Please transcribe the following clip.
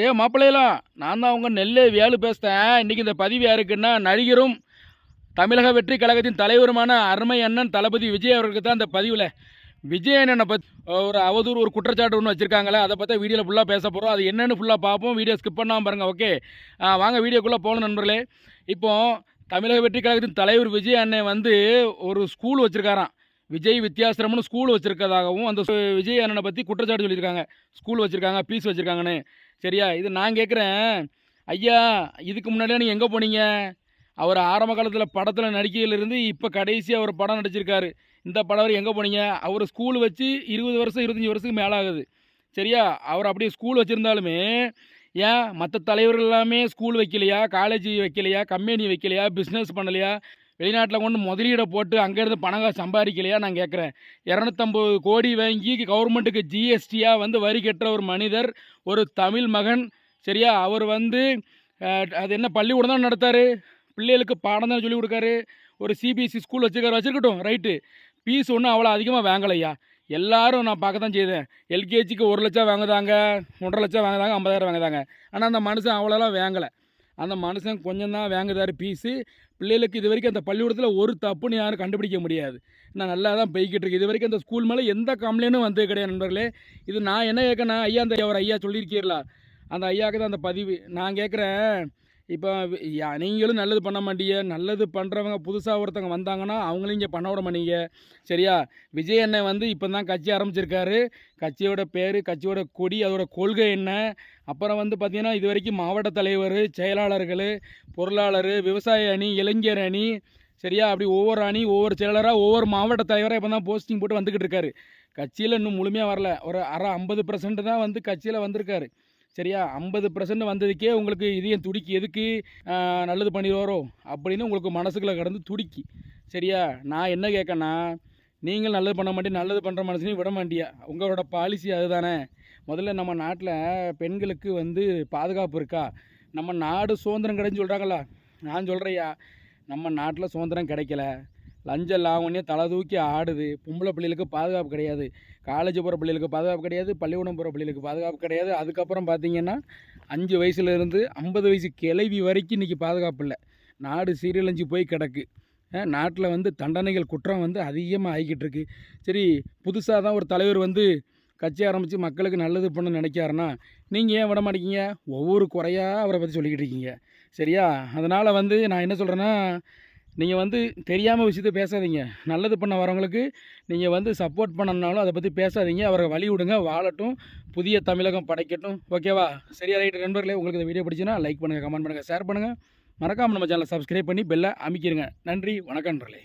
ஏ மாப்பிள்ளையலாம் நான் தான் அவங்க நெல்லே வேலு பேசுகிறேன் இன்றைக்கி இந்த பதிவு யாருக்குன்னா நடிகரும் தமிழக வெற்றி கழகத்தின் தலைவருமான அருமை அண்ணன் தளபதி விஜய் அவர்களுக்கு தான் இந்த பதிவில். விஜய் அண்ணனை பற்றி ஒரு அவதூறு ஒரு குற்றச்சாட்டு ஒன்று வச்சுருக்காங்களே அதை பற்றி வீடியோவில் ஃபுல்லாக பேச போகிறோம் அது என்னென்னு ஃபுல்லாக பார்ப்போம். வீடியோ ஸ்கிப் பண்ணாமல் பாருங்கள் ஓகே வாங்க வீடியோக்குள்ளே போகணும் நண்பர்களே. இப்போது தமிழக வெற்றி கழகத்தின் தலைவர் விஜய் அண்ணன் வந்து ஒரு ஸ்கூல் வச்சுருக்காராம். விஜய் வித்யாசிரமம்னு ஸ்கூல் வச்சுருக்கதாகவும் அந்த விஜய் அண்ணனை பற்றி குற்றச்சாட்டு சொல்லியிருக்காங்க. ஸ்கூல் வச்சுருக்காங்க பீஸ் வச்சுருக்காங்கன்னு. சரியா? இது நான் கேட்குறேன் ஐயா இதுக்கு முன்னாடியே நீங்கள் எங்கே போனீங்க? அவர் ஆரம்ப காலத்தில் படத்தில் நடிக்கையிலிருந்து இப்போ கடைசி அவர் படம் நடிச்சிருக்காரு. இந்த படம் வரை எங்கே போனீங்க? அவர் ஸ்கூல் வச்சு இருபது வருஷம் இருபத்தஞ்சி வருஷத்துக்கு மேலே ஆகுது சரியா? அவர் அப்படியே ஸ்கூல் வச்சுருந்தாலுமே ஏன் மற்ற தலைவர்கள் எல்லாமே ஸ்கூல் வைக்கலையா? காலேஜ் வைக்கலையா? கம்பெனி வைக்கலையா? பிஸ்னஸ் பண்ணலையா? வெளிநாட்டில் கொண்டு முதலீடை போட்டு அங்கேருந்து பணம் சம்பாதிக்கலையா? நான் கேட்குறேன் இரநூத்தம்பது கோடி வாங்கி கவர்மெண்ட்டுக்கு ஜிஎஸ்டியாக வந்து வரி கட்டுற ஒரு மனிதர் ஒரு தமிழ் மகன் சரியா? அவர் வந்து அது என்ன பள்ளிக்கூடம் தான் நடத்தாரு? பிள்ளைகளுக்கு பாடம் தான் சொல்லி கொடுக்காரு? ஒரு சிபிஎஸ்சி ஸ்கூல் வச்சுருக்காரு வச்சுருக்கட்டும் ரைட்டு ஃபீஸ் ஒன்றும் அவ்வளோ அதிகமாக வாங்கலையா? எல்லாரும் நான் பார்க்க தான் செய்தேன் எல்கேஜிக்கு ஒரு லட்சம் வாங்குதாங்க ஒன்றரை லட்சம் வாங்குதாங்க ஐம்பதாயிரம் வாங்குதாங்க. ஆனால் அந்த மனுஷன் அவ்வளோலாம் வாங்கலை. அந்த மனுஷன் கொஞ்சம் தான் வாங்குதாரு பீஸு. பிள்ளைகளுக்கு இது வரைக்கும் அந்த பள்ளிக்கூடத்தில் ஒரு தப்புன்னு யாரும் கண்டுபிடிக்க முடியாது. நான் நல்லா தான் போய்கிட்டு இருக்கு இது வரைக்கும் அந்த ஸ்கூல் மேலே எந்த கம்ப்ளைண்ட்டும் வந்தது கிடையாது நண்பர்களே. இது நான் என்ன கேட்கணும் ஐயா அந்த ஒரு ஐயா சொல்லியிருக்கீர்களா? அந்த ஐயாவுக்கு தான் அந்த பதிவு. நான் கேட்குறேன் இப்போ நீங்களும் நல்லது பண்ண மாட்டீங்க. நல்லது பண்ணுறவங்க புதுசாக ஒருத்தவங்க வந்தாங்கன்னா அவங்களையும் இங்கே பண்ண விட மாட்டீங்க. சரியா? விஜய் அண்ணன் வந்து இப்போ தான் கட்சி ஆரம்பிச்சிருக்காரு. கட்சியோட பேர் கட்சியோட கொடி அதோட கொள்கை என்ன? அப்புறம் வந்து பார்த்திங்கன்னா இது வரைக்கும் மாவட்ட தலைவர் செயலாளர்கள் பொருளாளர் விவசாய அணி இளைஞர் அணி சரியா? அப்படி ஒவ்வொரு அணி ஒவ்வொரு செயலராக ஒவ்வொரு மாவட்ட தலைவராக இப்போ தான் போஸ்டிங் போட்டு வந்துக்கிட்டு இருக்காரு. கட்சியில் இன்னும் முழுமையாக வரல. ஒரு அரை ஐம்பது பர்சன்ட் தான் வந்து கட்சியில் வந்திருக்காரு. சரியா? ஐம்பது பர்சன்ட் வந்ததுக்கே உங்களுக்கு இதயம் துடிக்கி. எதுக்கு நல்லது பண்ணிடுவாரோ? அப்படின்னு உங்களுக்கு மனசுக்குள்ளே கடந்து துடிக்கி. சரியா? நான் என்ன கேட்கேன்னா நீங்கள் நல்லது பண்ண மாட்டேன் நல்லது பண்ணுற மனுஷனையும் விட மாட்டியா? உங்களோட பாலிசி அதுதானே. முதல்ல நம்ம நாட்டில் பெண்களுக்கு வந்து பாதுகாப்பு இருக்கா? நம்ம நாடு சுதந்திரம் கிடைன்னு சொல்கிறாங்களா நான் சொல்கிறையா நம்ம நாட்டில் சுதந்திரம் கிடைக்கல. லஞ்சம் லாவணியே தலை தூக்கி ஆடுது. பொம்பளை பிள்ளைகளுக்கு பாதுகாப்பு கிடையாது. காலேஜ் போகிற பிள்ளைகளுக்கு பாதுகாப்பு கிடையாது. பள்ளிக்கூடம் போகிற பிள்ளைகளுக்கு பாதுகாப்பு கிடையாது. அதுக்கப்புறம் பார்த்தீங்கன்னா அஞ்சு வயசுலேருந்து ஐம்பது வயசு கிளவி வரைக்கும் இன்றைக்கி பாதுகாப்பு இல்லை. நாடு சீரழிஞ்சு போய் கிடக்கு. நாட்டில் வந்து தண்டனைகள் குற்றம் வந்து அதிகமாக ஆகிக்கிட்டு இருக்கு. சரி புதுசாக தான் ஒரு தலைவர் வந்து கட்சி ஆரம்பித்து மக்களுக்கு நல்லது பண்ண நினைக்காருன்னா நீங்கள் ஏன் விட மாட்டேங்கிங்க ஒவ்வொரு குறையாக அவரை பற்றி சொல்லிக்கிட்டு இருக்கீங்க. சரியா? அதனால் வந்து நான் என்ன சொல்கிறேன்னா நீங்கள் வந்து தெரியாமல் விஷயத்த பேசாதீங்க. நல்லது பண்ண வரவங்களுக்கு நீங்கள் வந்து சப்போர்ட் பண்ணனாலும் அதை பற்றி பேசாதீங்க. அவரை வழி விடுங்க வாழட்டும். புதிய தமிழகம் படைக்கட்டும். ஓகேவா சரியா ரைட்டு நண்பர்களே உங்களுக்கு இந்த வீடியோ பிடிச்சுன்னா லைக் பண்ணுங்கள் கமெண்ட் பண்ணுங்கள் ஷேர் பண்ணுங்கள் மறக்காமல் நம்ம சேனலை சப்ஸ்கிரைப் பண்ணி பெல்லை அமைக்கிடுங்க நன்றி வணக்கம் நண்பர்களே.